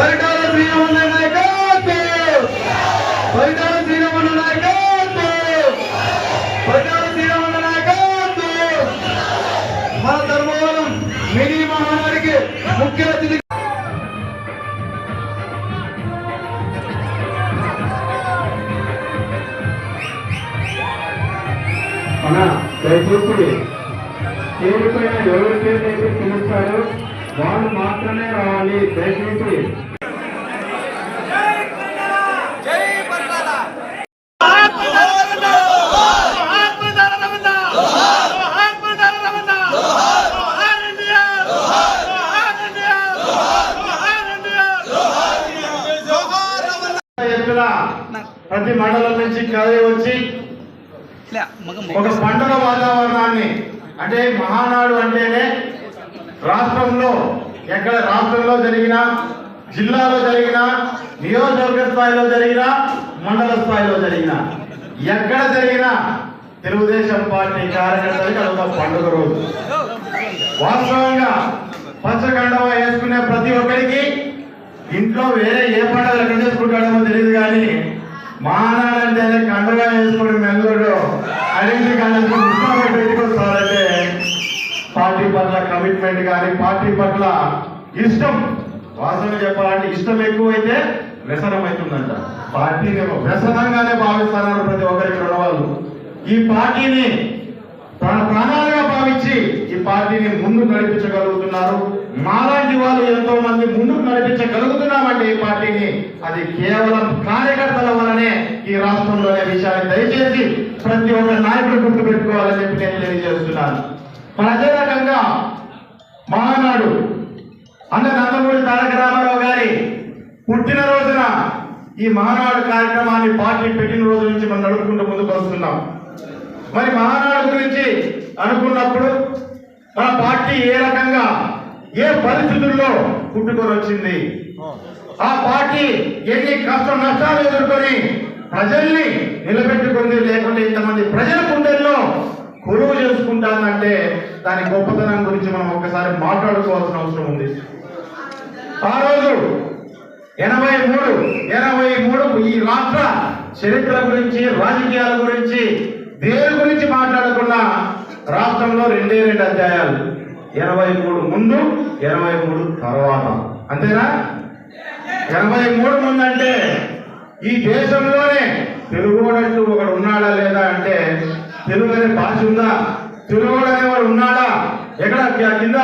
పరిటాల శ్రీరామన్న నాయకత్వం! పరిటాల శ్రీరామన్న నాయకత్వం! పరిటాల శ్రీరామన్న నాయకత్వం! మన ధర్మవరం మినీ మహానాడికి ముఖ్య అతిథి దయచేసి పేరుపైన ఎవరి పేరు అయితే పిలుస్తారో వాళ్ళు మాత్రమే రావాలి. దయచేసి ఎత్తున ప్రతి మండలం నుంచి కదిలి వచ్చి ఒక పండుగ వాతావరణాన్ని అంటే మహానాడు అంటేనే రాష్ట్రంలో ఎక్కడ రాష్ట్రంలో జరిగిన జిల్లాలో జరిగిన నియోజకవర్గ స్థాయిలో జరిగిన మండల స్థాయిలో జరిగిన ఎక్కడ జరిగినా తెలుగుదేశం పార్టీ కార్యకర్తలకి అదొక పండుగ రోజు. వాస్తవంగా పచ్చగండవ వేసుకునే ప్రతి ఒక్కరికి ఇంట్లో వేరే ఏ పండుగలు ఎక్కడ చేసుకుంటాడేమో తెలియదు కానీ మానాడంటే కండగా వేసుకుని మెల్లడు అడిగి కార్డు వేసుకుని పార్టీ పట్ల కమిట్మెంట్ కానీ పార్టీ పట్ల ఇష్టం. వాసన చెప్పాలంటే ఇష్టం ఎక్కువైతే వ్యసనం అవుతుందంట పార్టీని వ్యసనంగానే భావిస్తున్నారు ప్రతి ఒక్కరికి ఉన్నవాళ్ళు ఈ పార్టీని తన ప్రాణాలుగా భావించి ఈ పార్టీని ముందు నడిపించగలుగుతున్నారు. మాలాంటి వాళ్ళు ఎంతో మంది ముందుకు నడిపించగలుగుతున్నామంటే అది కేవలం కార్యకర్తల వల్లనే ఈ రాష్ట్రంలోనే విషయాన్ని దయచేసి ప్రతి ఒక్క నాయకుడు గుర్తు పెట్టుకోవాలని చెప్పి నేను తెలియజేస్తున్నాను. మరి అదే రకంగా మహానాడు అన్న నందమూరి తారక రామారావు గారి పుట్టినరోజున ఈ మహానాడు కార్యక్రమాన్ని పార్టీ పెట్టిన రోజు నుంచి మనం నడుపుకుంటూ ముందుకు వస్తున్నాం. మరి మహానాడు గురించి అనుకున్నప్పుడు మన పార్టీ ఏ రకంగా ఏ పరిస్థితుల్లో పుట్టుకొని వచ్చింది? ఆ పార్టీ ఎన్ని కష్ట నష్టాలు ఎదుర్కొని ప్రజల్ని నిలబెట్టుకుంది లేకుంటే ఇంతమంది ప్రజల గుండెల్లో కొలువు చేసుకుంటానంటే దాని గొప్పతనం గురించి మనం ఒక్కసారి మాట్లాడుకోవాల్సిన అవసరం ఉంది. ఆ రోజు ఎనభై మూడు ఎనభై మూడు ఈ రాష్ట్ర చరిత్ర గురించి రాజకీయాల గురించి దేని గురించి మాట్లాడకుండా రాష్ట్రంలో రెండే రెండు అధ్యాయాలు ఎనభై మూడు ముందు ఎనభై మూడు తర్వాత. అంతేనా? ఎనభై మూడు ముందు అంటే ఈ దేశంలోనే తెలుగువాడంటూ ఒకడు ఉన్నాడా లేదా అంటే తెలుగు అనే భాష ఉందా? తెలుగువాడు అనేవాడు ఉన్నాడా? ఎక్కడ? కింద?